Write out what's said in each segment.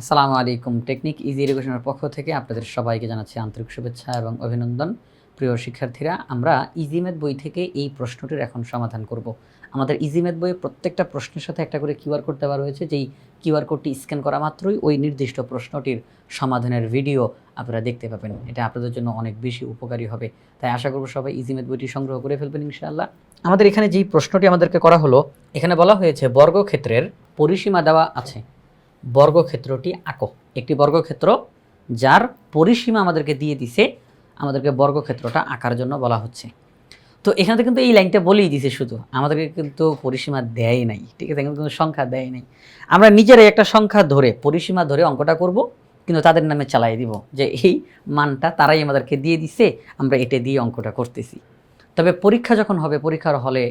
আসসালামু আলাইকুম। Technique easy এডুকেশনের পক্ষ থেকে আপনাদের সবাইকে জানাচ্ছি আন্তরিক শুভেচ্ছা এবং অভিনন্দন। প্রিয় শিক্ষার্থীরা, আমরা ইজিমেথ বই থেকে এই প্রশ্নটির এখন সমাধান করব। আমাদের ইজিমেথ বইয়ে প্রত্যেকটা প্রশ্নের সাথে একটা করে কিউআর কোড দেওয়া রয়েছে। যেই কিউআর কোডটি স্ক্যান করা মাত্রই ওই নির্দিষ্ট প্রশ্নটির সমাধানের ভিডিও আপনারা দেখতে পাবেন। এটা আপনাদের জন্য অনেক বেশি উপকারী হবে। তাই আশা করব সবাই ইজিমেথ বইটি সংগ্রহ করে ফেলবেন ইনশাআল্লাহ। আমাদের এখানে যেই প্রশ্নটি আমাদেরকে করা হলো, এখানে বলা হয়েছে বর্গক্ষেত্রের পরিসীমা দেওয়া আছে। বর্গক্ষেত্রটি আঁকো। একটি বর্গক্ষেত্র যার পরিসীমা আমাদেরকে দিয়ে দিছে, আমাদেরকে বর্গক্ষেত্রটা আঁকার জন্য বলা হচ্ছে। তো এখানে কিন্তু এই লাইনটা বলেই দিছে শুধু। আমাদেরকে কিন্তু পরিসীমা দেয় নাই, ঠিক আছে? কিন্তু সংখ্যা দেয় নাই। আমরা নিজেরাই একটা সংখ্যা ধরে, পরিসীমা ধরে অঙ্কটা করব, কিন্তু তাদের নামে চালাই দিব যে এই মানটা তারাই আমাদেরকে দিয়ে দিছে, আমরা এটা দিয়ে অঙ্কটা করতেছি। তবে পরীক্ষা যখন হবে, পরীক্ষার হলে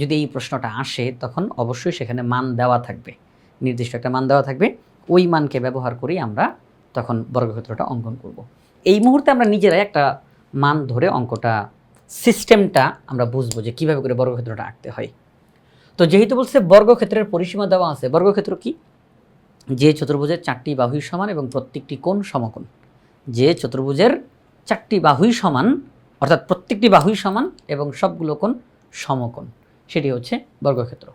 যদি এই প্রশ্নটা আসে, তখন অবশ্যই সেখানে মান দেওয়া থাকবে। নির্দিষ্ট একটা মান দেওয়া থাকবে। ওই মানকে ব্যবহার করেই আমরা তখন বর্গক্ষেত্রটা অঙ্কন করব। এই মুহূর্তে আমরা নিজেরাই একটা মান ধরে অঙ্কটা, সিস্টেমটা আমরা বুঝব যে কীভাবে করে বর্গক্ষেত্রটা আঁকতে হয়। তো যেহেতু বলছে বর্গক্ষেত্রের পরিসীমা দেওয়া আছে, বর্গক্ষেত্র কি? যে চতুর্ভুজের চারটি বাহুই সমান এবং প্রত্যেকটি কোণ সমকোণ। যে চতুর্ভুজের চারটি বাহুই সমান, অর্থাৎ প্রত্যেকটি বাহুই সমান এবং সবগুলো কোণ সমকোণ, সেটি হচ্ছে বর্গক্ষেত্র।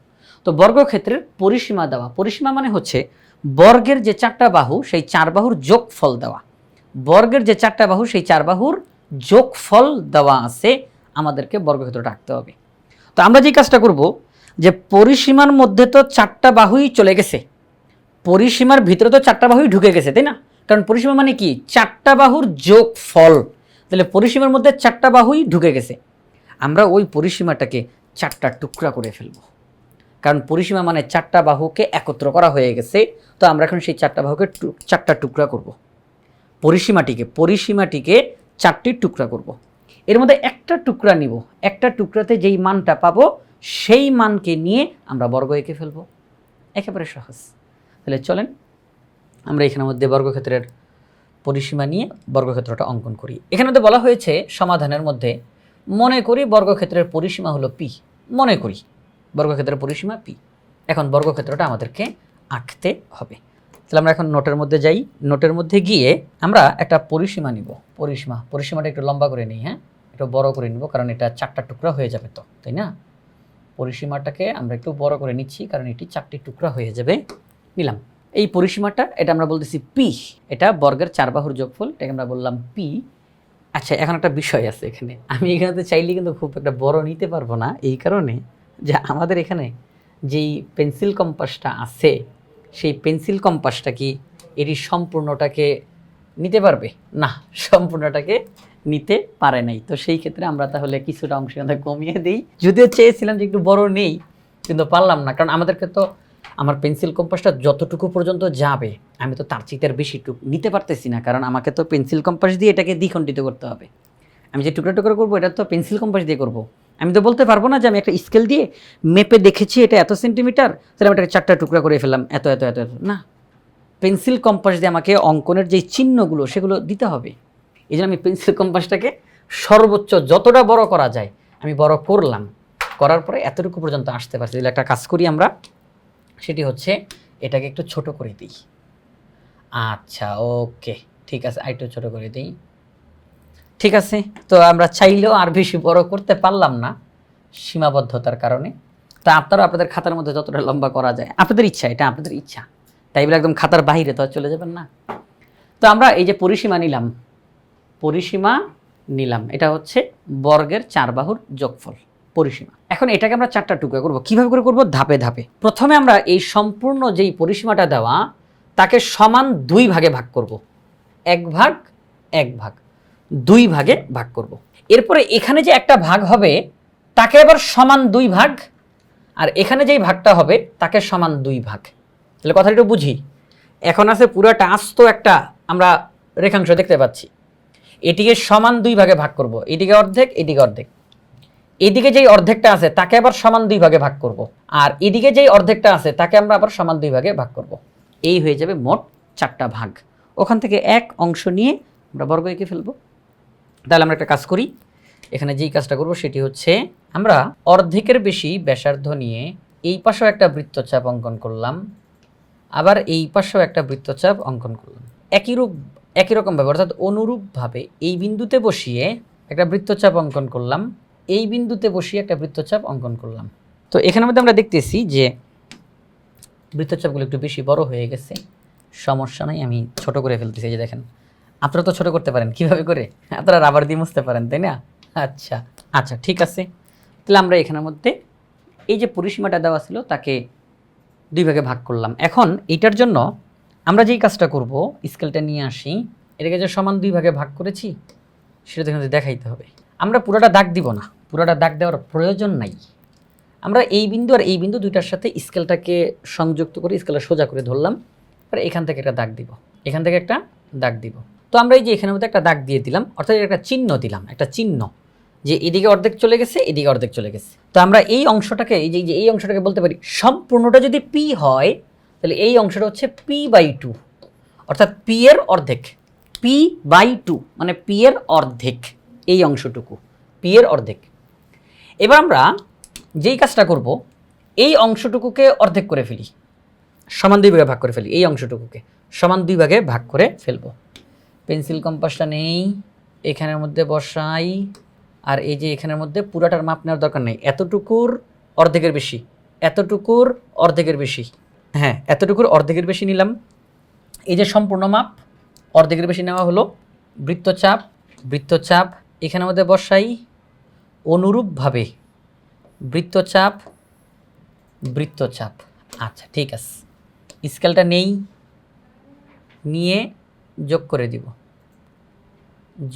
তো বর্গক্ষেত্রের পরিসীমা দেওয়া। পরিসীমা মানে হচ্ছে বর্গের যে চারটা বাহু, সেই চার বাহুর যোগফল দেওয়া। বর্গের যে চারটা বাহু, সেই চার বাহুর যোগফল দেওয়া আছে, আমাদেরকে বর্গক্ষেত্রটা আঁকতে হবে। তো আমরা যে কাজটা করব, যে পরিসীমার মধ্যে তো চারটা বাহুই চলে গেছে, পরিসীমার ভিতরে তো চারটা বাহুই ঢুকে গেছে, তাই না? কারণ পরিসীমা মানে কি? চারটা বাহুর যোগফল। তাহলে পরিসীমার মধ্যে চারটা বাহুই ঢুকে গেছে। আমরা ওই পরিসীমাটাকে চারটা টুকরা করে ফেলব। কারণ পরিসীমা মানে চারটা বাহুকে একত্র করা হয়ে গেছে, তো আমরা এখন সেই চারটা বাহুকে চারটা টুকরা করব। পরিসীমাটিকে পরিসীমাটিকে চারটি টুকরা করব। এর মধ্যে একটা টুকরা নিব। একটা টুকরাতে যেই মানটা পাবো, সেই মানকে নিয়ে আমরা বর্গ এঁকে ফেলব। একেবারে সহজ। তাহলে চলেন, আমরা এখানের মধ্যে বর্গক্ষেত্রের পরিসীমা নিয়ে বর্গক্ষেত্রটা অঙ্কন করি। এখানে তো বলা হয়েছে সমাধানের মধ্যে, মনে করি বর্গক্ষেত্রের পরিসীমা হলো পি মনে করি। বর্গক্ষেত্রের পরিসীমা পি। এখন বর্গক্ষেত্রটা আমাদেরকে আঁকতে হবে। তাহলে আমরা এখন নোটের মধ্যে যাই। নোটের মধ্যে গিয়ে আমরা একটা পরিসীমা নিব। পরিসীমা, পরিসীমাটা একটু লম্বা করে নিই হ্যাঁ? একটু বড় করে নিব, কারণ এটা চারটা টুকরা হয়ে যাবে তো, তাই না? পরিসীমাটাকে আমরা একটু বড় করে নিচ্ছি, কারণ এটি চারটি টুকরা হয়ে যাবে। নিলাম। এই পরিসীমাটা, এটা আমরা বলতেছি পি। এটা বর্গের চার বাহুর যোগফল, এটাকে আমরা বললাম পি। আচ্ছা এখন একটা বিষয় আছে এখানে। আমি এখানে চাইলে কিন্তু খুব একটা বড় নিতে পারব না, এই কারণে যে আমাদের এখানে যেই পেন্সিল কম্পাসটা আছে, সেই পেন্সিল কম্পাসটা কি এটি সম্পূর্ণটাকে নিতে পারবে? না, সম্পূর্ণটাকে নিতে পারে নাই। তো সেই ক্ষেত্রে আমরা তাহলে কিছুটা অংশ কমিয়ে দিই। যদিও চেয়েছিলাম যে একটু বড় নেই, কিন্তু পারলাম না। কারণ আমাদেরকে তো আমার পেন্সিল কম্পাসটা যতটুকু পর্যন্ত যাবে, আমি তো তার চিতার বেশি টুক নিতে পারতেছি না। কারণ আমাকে তো পেন্সিল কম্পাস দিয়ে এটাকে দ্বিখণ্ডিত করতে হবে। আমি যে টুকরা টুকরা করব, এটা তো পেন্সিল কম্পাস দিয়ে করব। আমি তো বলতে পারব না যে আমি একটা স্কেল দিয়ে মেপে দেখেছি এটা এত সেন্টিমিটার তাহলে আমি এটাকে চারটা টুকরা করে ফেললাম। এত এত এত এত। না। পেন্সিল কম্পাস দিয়ে আমাকে অঙ্কনের যে চিহ্নগুলো, সেগুলো দিতে হবে। এই আমি পেন্সিল কম্পাসটাকে সর্বোচ্চ যতটা বড় করা যায়, আমি বড় করলাম। করার পরে এতটুকু পর্যন্ত আসতে পারছি। তাহলে একটা কাজ করি আমরা। সেটি হচ্ছে এটাকে একটু ছোট করে দিই। আচ্ছা ওকে ঠিক আছে আর একটু ছোট করে দিই। ঠিক আছে? তো আমরা চাইলেও আর বেশি বড় করতে পারলাম না সীমাবদ্ধতার কারণে। তা আপনারা আপনাদের খাতার মধ্যে যতটা লম্বা করা যায়, আপনাদের ইচ্ছা, এটা আপনাদের ইচ্ছা। তাই বলে একদম খাতার বাহিরে তো আর চলে যাবেন না। তো আমরা এই যে পরিসীমা নিলাম পরিসীমা নিলাম, এটা হচ্ছে বর্গের চার বাহুর যোগফল, পরিসীমা। এখন এটাকে আমরা চারটা টুকরা করব। কীভাবে করে করব? ধাপে ধাপে। প্রথমে আমরা এই সম্পূর্ণ যেই পরিসীমাটা দেওয়া, তাকে সমান দুই ভাগে ভাগ করব। এক ভাগ এক ভাগ। দুই ভাগে ভাগ করব। এরপরে এখানে যে একটা ভাগ হবে, তাকে আবার সমান দুই ভাগ, আর এখানে যেই ভাগটা হবে, তাকে সমান দুই ভাগ। তাহলে কথাটা একটু বুঝি? এখন আছে পুরোটা আস্ত একটা আমরা রেখাংশ দেখতে পাচ্ছি। এটিকে সমান দুই ভাগে ভাগ করব। এদিকে অর্ধেক এদিকে অর্ধেক। এদিকে যেই অর্ধেকটা আছে, তাকে আবার সমান দুই ভাগে ভাগ করব। আর এদিকে যেই অর্ধেকটা আছে, তাকে আমরা আবার সমান দুই ভাগে ভাগ করব। এই হয়ে যাবে মোট চারটা ভাগ। ওখান থেকে এক অংশ নিয়ে আমরা বর্গ এঁকে ফেলব। তাহলে আমরা একটা কাজ করি। এখানে যেই কাজটা করব সেটি হচ্ছে আমরা অর্ধেকের বেশি ব্যাসার্ধ নিয়ে এই পাশেও একটা বৃত্তচাপ অঙ্কন করলাম, আবার এই পাশেও একটা বৃত্তচাপ অঙ্কন করলাম। একই রূপ, একই রকমভাবে অর্থাৎ অনুরূপভাবে এই বিন্দুতে বসিয়ে একটা বৃত্তচাপ অঙ্কন করলাম, এই বিন্দুতে বসিয়ে একটা বৃত্তচাপ অঙ্কন করলাম। তো এখানের মধ্যে আমরা দেখতেছি যে বৃত্তচাপগুলো একটু বেশি বড় হয়ে গেছে, সমস্যা নাই, আমি ছোট করে ফেলতেছি যে দেখেন। আপনারা তো ছোট করতে পারেন, কীভাবে করে? আপনারা রাবার দিয়ে মুছতে পারেন, তাই না? আচ্ছা আচ্ছা ঠিক আছে। তাহলে আমরা এখানের মধ্যে এই যে পরিসীমাটা দেওয়া ছিল, তাকে দুই ভাগে ভাগ করলাম। এখন এইটার জন্য আমরা যেই কাজটা করব, স্কেলটা নিয়ে আসি, এটাকে যে সমান দুই ভাগে ভাগ করেছি, সেটা তো দেখাইতে হবে। আমরা পুরোটা দাগ দিব না, পুরোটা দাগ দেওয়ার প্রয়োজন নাই। আমরা এই বিন্দু আর এই বিন্দু দুইটার সাথে স্কেলটাকে সংযুক্ত করে, স্কেলটা সোজা করে ধরলাম এবার এখান থেকে একটা দাগ দিব। এখান থেকে একটা দাগ দিব। তো আমরা এই যে এখানের মধ্যে একটা দাগ দিয়ে দিলাম, অর্থাৎ একটা চিহ্ন দিলাম, একটা চিহ্ন, যে এদিকে অর্ধেক চলে গেছে, এদিকে অর্ধেক চলে গেছে। তো আমরা এই অংশটাকে, এই যে, এই অংশটাকে বলতে পারি, সম্পূর্ণটা যদি পি হয়, তাহলে এই অংশটা হচ্ছে পি বাই টু অর্থাৎ পি এর অর্ধেক পি বাই টু মানে পি এর অর্ধেক, এই অংশটুকু পি এর অর্ধেক। এবার আমরা যেই কাজটা করব, এই অংশটুকুকে অর্ধেক করে ফেলি, সমান দুই ভাগে ভাগ করে ফেলি, এই অংশটুকুকে, সমান দুই ভাগে ভাগ করে ফেলব। পেন্সিল কম্পাসটা নেই, এখানের মধ্যে বসাই, আর এই যে এখানের মধ্যে পুরাটার মাপ নেওয়ার দরকার নেই। এতটুকুর অর্ধেকের বেশি, এতটুকুর অর্ধেকের বেশি। হ্যাঁ এতটুকুর অর্ধেকের বেশি নিলাম। এই যে সম্পূর্ণ মাপ, অর্ধেকের বেশি নেওয়া হলো। বৃত্তচাপ বৃত্তচাপ এখানের মধ্যে বসাই। অনুরূপভাবে বৃত্তচাপ বৃত্তচাপ। আচ্ছা ঠিক আছে। স্কেলটা নেই। নিয়ে যোগ করে দিব।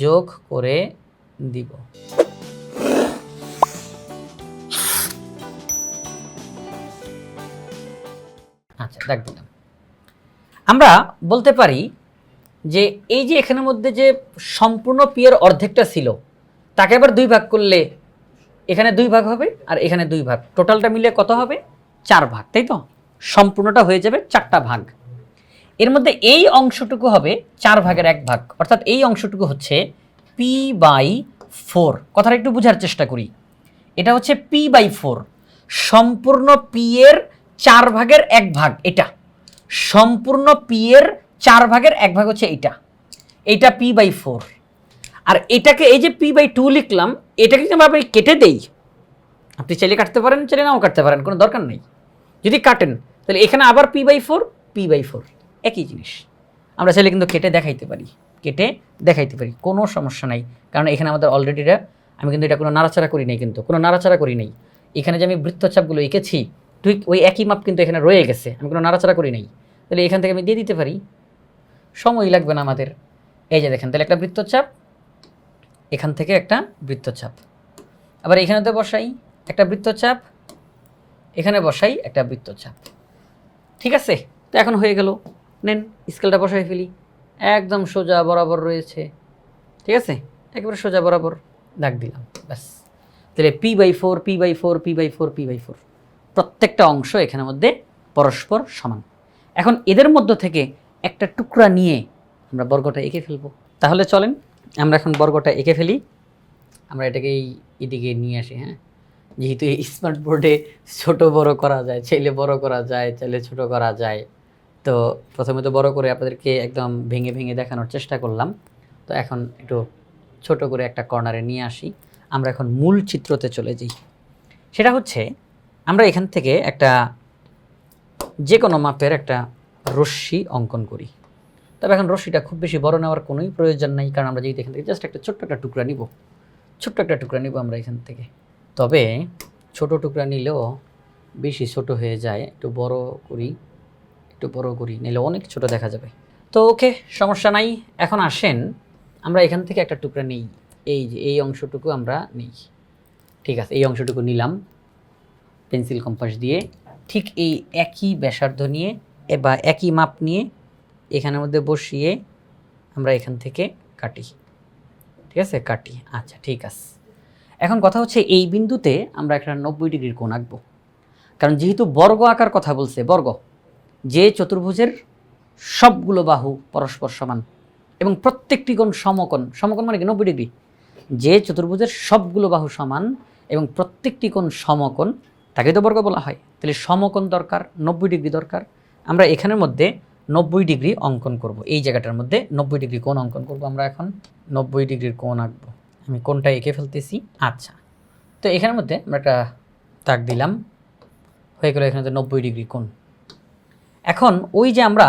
যোগ করে দিব। আচ্ছা দেখ দিলাম আমরা বলতে পারি যে এই যে এখানের মধ্যে যে সম্পূর্ণ পিয়ের অর্ধেকটা ছিল, তাকে আবার দুই ভাগ করলে এখানে দুই ভাগ হবে আর এখানে দুই ভাগ। টোটালটা মিলে কত হবে? চার ভাগ, তাই তো? সম্পূর্ণটা হয়ে যাবে চারটা ভাগ। এর মধ্যে এই অংশটুকু হবে চার ভাগের এক ভাগ। অর্থাৎ এই অংশটুকু হচ্ছে পি বাই ফোর কথাটা একটু বোঝার চেষ্টা করি। এটা হচ্ছে পি বাই ফোর সম্পূর্ণ পি এর চার ভাগের এক ভাগ। এটা। সম্পূর্ণ পি এর চার ভাগের এক ভাগ হচ্ছে এইটা এইটা পি বাই ফোর আর এটাকে এই যে পি বাই টু লিখলাম, এটাকে কিন্তু আমরা কেটে দেই, আপনি চাইলে কাটতে পারেন, চাইলে নাও কাটতে পারেন, কোনো দরকার নেই। যদি কাটেন, তাহলে এখানে আবার P by four P by four একই জিনিস। আমরা চাইলে কিন্তু কেটে দেখাইতে পারি। কেটে দেখাইতে পারি। কোনো সমস্যা নাই। কারণ এখানে আমাদের অলরেডি আমি কিন্তু এটা কোনো নাড়াচাড়া করি নাই কিন্তু। কোনো নাড়াচাড়া করি নাই। এখানে যে আমি বৃত্তচাপগুলো এঁকেছি, ঠিক ওই একই মাপ কিন্তু এখানে রয়ে গেছে। আমি কোনো নাড়াচাড়া করি নাই। তাহলে এখান থেকে আমি দিয়ে দিতে পারি। সময় লাগবে না আমাদের। এই যে দেখেন, তাহলে একটা বৃত্তচাপ, এখান থেকে একটা বৃত্তচাপ। আবার এখানে তো বসাই একটা বৃত্তচাপ, এখানে বসাই একটা বৃত্তচাপ। ঠিক আছে? তো এখন হয়ে গেল। নেন স্কেলটা বসাই ফেলি। একদম সোজা বরাবর রয়েছে। ঠিক আছে? একেবারে সোজা বরাবর। দাগ দিলাম, ব্যাস। তাহলে P by four P by four P by four P by four প্রত্যেকটা অংশ এখানের মধ্যে পরস্পর সমান। এখন এদের মধ্য থেকে একটা টুকরা নিয়ে আমরা বর্গটা এঁকে ফেলব। তাহলে চলেন, আমরা এখন বর্গটা এঁকে ফেলি। আমরা এটাকে এই এদিকে নিয়ে আসি হ্যাঁ? যেহেতু এই স্মার্ট বোর্ডে ছোট বড় করা যায় ছেলে বড় করা যায় ছেলে ছোট করা যায়। তো প্রথমে তো বড় করে আপনাদেরকে একদম ভেঙে ভেঙে দেখানোর চেষ্টা করলাম। তো এখন একটু ছোট করে একটা কর্নারে নিয়ে আসি। আমরা এখন মূল চিত্রতে চলে যাই। সেটা হচ্ছে, আমরা এখান থেকে একটা যে কোনো মাপের একটা রশ্মি অঙ্কন করি। তবে এখন রশ্মিটা খুব বেশি বড় নেওয়ার কোনোই প্রয়োজন নাই, কারণ আমরা যেহেতু এখান থেকে জাস্ট একটা ছোট্ট একটা টুকরা নিব, ছোট্ট একটা টুকরা নিব আমরা এখান থেকে। তবে ছোট টুকরা নিলেও বেশি ছোট হয়ে যায়, একটু বড় করি। একটু বড় করি, নিলে অনেক ছোট দেখা যাবে। তো ওকে, সমস্যা নাই, এখন আসেন। আমরা এখান থেকে একটা টুকরা নিই, এই যে, এই অংশটুকু আমরা নিই। ঠিক আছে, এই অংশটুকু নিলাম পেন্সিল কম্পাস দিয়ে। ঠিক এই একই ব্যাসার্ধ নিয়ে বা একই মাপ নিয়ে এখানের মধ্যে বসিয়ে আমরা এখান থেকে কাটি। ঠিক আছে, কাটি। আচ্ছা ঠিক আছে। এখন কথা হচ্ছে এই বিন্দুতে আমরা একটা নব্বই ডিগ্রির কোণ আঁকবো। কারণ যেহেতু বর্গ আকার কথা বলছে, বর্গ। যে চতুর্ভুজের সবগুলো বাহু পরস্পর সমান এবং প্রত্যেকটি কোণ সমকোণ সমকোণ মানে কি? নব্বই ডিগ্রি। যে চতুর্ভুজের সবগুলো বাহু সমান এবং প্রত্যেকটি কোণ সমকোণ, তাকে তো বর্গ বলা হয়। তাহলে সমকোণ দরকার, নব্বই ডিগ্রি দরকার। আমরা এখানের মধ্যে নব্বই ডিগ্রি অঙ্কন করব। এই জায়গাটার মধ্যে নব্বই ডিগ্রি কোণ অঙ্কন করব আমরা এখন। নব্বই ডিগ্রির কোণ আঁকবো। আমি কোনটা এঁকে ফেলতেছি। আচ্ছা। তো এখানের মধ্যে আমরা একটা তাক দিলাম। হয়ে গেল এখানে তো নব্বই ডিগ্রি কোণ। এখন ওই যে আমরা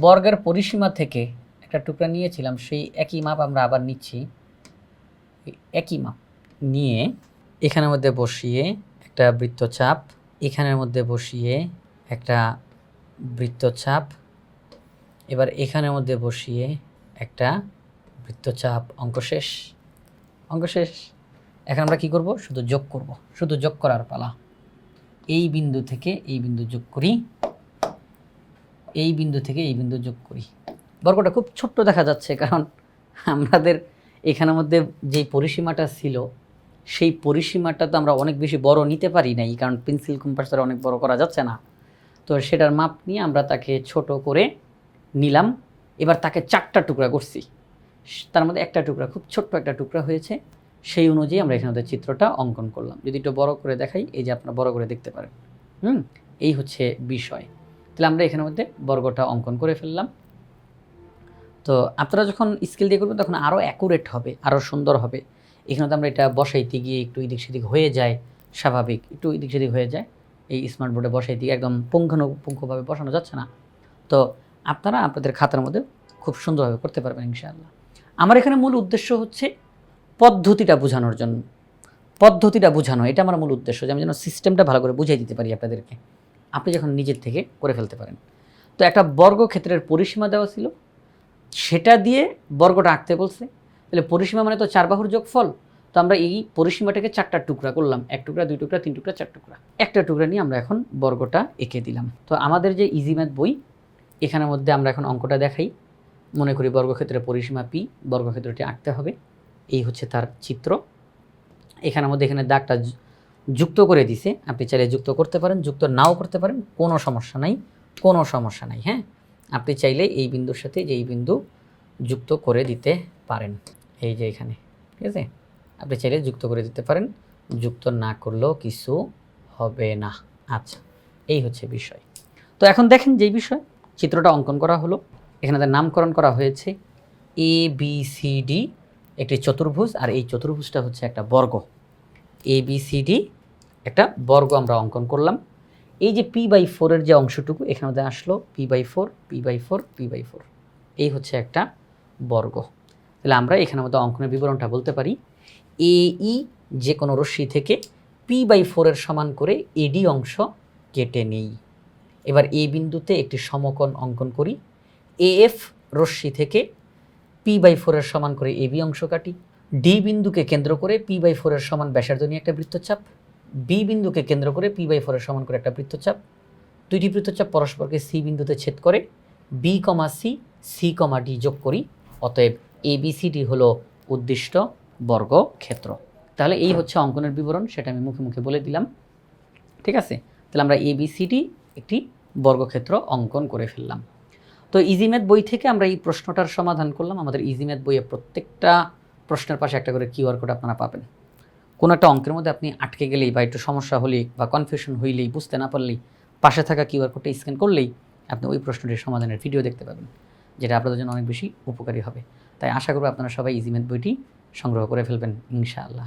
বর্গের পরিসীমা থেকে একটা টুকরা নিয়েছিলাম, সেই একই মাপ আমরা আবার নিচ্ছি। একই মাপ নিয়ে এখানের মধ্যে বসিয়ে একটা বৃত্তচাপ, এখানের মধ্যে বসিয়ে একটা বৃত্তচাপ, এবার এখানের মধ্যে বসিয়ে একটা বৃত্তচাপ। অঙ্ক শেষ। অঙ্ক শেষ। এখন আমরা কি করব? শুধু যোগ করব। শুধু যোগ করার পালা। এই বিন্দু থেকে এই বিন্দু যোগ করি। এই বিন্দু থেকে এই বিন্দু যোগ করি। বর্গটা খুব ছোট্ট দেখা যাচ্ছে কারণ আমাদের এখানের মধ্যে যেই পরিসীমাটা ছিল, সেই পরিসীমাটা তো আমরা অনেক বেশি বড় নিতে পারি নাই, কারণ পেন্সিল কম্পাসের অনেক বড় করা যাচ্ছে না। তো সেটার মাপ নিয়ে আমরা তাকে ছোট করে নিলাম। এবার তাকে চারটা টুকরা করছি। তার মধ্যে একটা টুকরা, খুব ছোট্ট একটা টুকরা হয়েছে। সেই অনুযায়ী আমরা এখানে চিত্রটা অঙ্কন করলাম। যদি একটু বড় করে দেখাই, এই যে আপনারা বড় করে দেখতে পারেন। হুম, এই হচ্ছে বিষয়। তাহলে আমরা এখানের মধ্যে বর্গটা অঙ্কন করে ফেললাম। তো আপনারা যখন স্কেল দিয়ে করবেন তখন আরও অ্যাকুরেট হবে আরও সুন্দর হবে। এখানে তো আমরা এটা বসাইতে গিয়ে একটু এদিক সেদিক হয়ে যায়, স্বাভাবিক একটু এদিক সেদিক হয়ে যায়। এই স্মার্ট বোর্ডে বসাইতে গিয়ে একদম পুঙ্খানুপুঙ্খভাবে বসানো যাচ্ছে না। তো আপনারা আপনাদের খাতার মধ্যে খুব সুন্দরভাবে করতে পারবেন ইনশাআল্লাহ। আমার এখানে মূল উদ্দেশ্য হচ্ছে পদ্ধতিটা বোঝানোর জন্য। পদ্ধতিটা বোঝানো, এটা আমার মূল উদ্দেশ্য যে আমি যেন সিস্টেমটা ভালো করে বুঝিয়ে দিতে পারি আপনাদেরকে। আপনি যখন নিজের থেকে করে ফেলতে পারেন। তো একটা বর্গক্ষেত্রের পরিসীমা দেওয়া ছিল। সেটা দিয়ে বর্গটা আঁকতে বলছে। তাহলে পরিসীমা মানে তো চার বাহুর যোগফল। তো আমরা এই পরিসীমাটাকে চারটা টুকরা করলাম। এক টুকরা, দুই টুকরা, তিন টুকরা, চার টুকরা। একটা টুকরা নিয়ে আমরা এখন বর্গটা এঁকে দিলাম। তো আমাদের যে ইজি ম্যাথ বই, এখানের মধ্যে আমরা এখন অঙ্কটা দেখাই। মনে করি বর্গক্ষেত্রের পরিসীমা পি বর্গক্ষেত্রটি আঁকতে হবে। এই হচ্ছে তার চিত্র। এখানের মধ্যে এখানে দাগটা যুক্ত করে দিছে। আপনি চাইলে যুক্ত করতে পারেন, যুক্ত নাও করতে পারেন, কোনো সমস্যা নাই, কোনো সমস্যা নাই হ্যাঁ? আপনি চাইলে এই বিন্দুর সাথে যে এই বিন্দু যুক্ত করে দিতে পারেন। এই যে এখানে, ঠিক আছে? আপনি চাইলে যুক্ত করে দিতে পারেন, যুক্ত না করলেও কিছু হবে না। আচ্ছা এই হচ্ছে বিষয়। তো এখন দেখেন যেই বিষয়, চিত্রটা অঙ্কন করা হলো। এখানে তার নামকরণ করা হয়েছে এ বি সি ডি একটি চতুর্ভুজ, আর এই চতুর্ভুজটা হচ্ছে একটা বর্গ। এ বি সি ডি একটা বর্গ আমরা অঙ্কন করলাম। এই যে পি বাই ফোরের যে অংশটুকু, এখানে মধ্যে আসলো P by four P by four P by four এই হচ্ছে একটা বর্গ। তাহলে আমরা এখানের মধ্যে অঙ্কনের বিবরণটা বলতে পারি। এ ই যে কোনো রশ্মি থেকে পি বাই ফোরের সমান করে এডি অংশ কেটে নেই। এবার এ বিন্দুতে একটি সমকোণ অঙ্কন করি। এ এফ রশ্মি থেকে পি বাই ফোরের সমান করে এবি অংশ কাটি। ডি বিন্দুকে কেন্দ্র করে পি বাই ফোরের সমান ব্যাসার্ধ নিয়ে একটা বৃত্তচাপ বি বিন্দুকে কেন্দ্র করে পি বাই ফোরের সমান করে একটা বৃত্তচাপ, দুইটি বৃত্তচাপ পরস্পরকে সি বিন্দুতে ছেদ করে B comma C C comma D যোগ করি, অতএব এ বি সি ডি হলো উদ্দিষ্ট বর্গ ক্ষেত্র তাহলে এই হচ্ছে অঙ্কনের বিবরণ, সেটা আমি মুখে মুখে বলে দিলাম। ঠিক আছে? তাহলে আমরা এ বি সি ডি একটি বর্গক্ষেত্র অঙ্কন করে ফেললাম। তো ইজিম্যাথ বই থেকে আমরা এই প্রশ্নটার সমাধান করলাম। আমাদের ইজিম্যাথ বইয়ে প্রত্যেকটা প্রশ্নের পাশে একটা করে কিউআর কোড আপনারা পাবেন। কোনো একটা অঙ্কের মধ্যে আপনি আটকে গেলেই বা একটু সমস্যা হলেই বা কনফিউশন হইলেই, বুঝতে না পারলেই পাশে থাকা কিউআর কোডটা স্ক্যান করলেই আপনি ওই প্রশ্নটির সমাধানের ভিডিও দেখতে পাবেন, যেটা আপনাদের জন্য অনেক বেশি উপকারী হবে। তাই আশা করব আপনারা সবাই ইজিম্যাথ বইটি সংগ্রহ করে ফেলবেন, ইনশাআল্লাহ।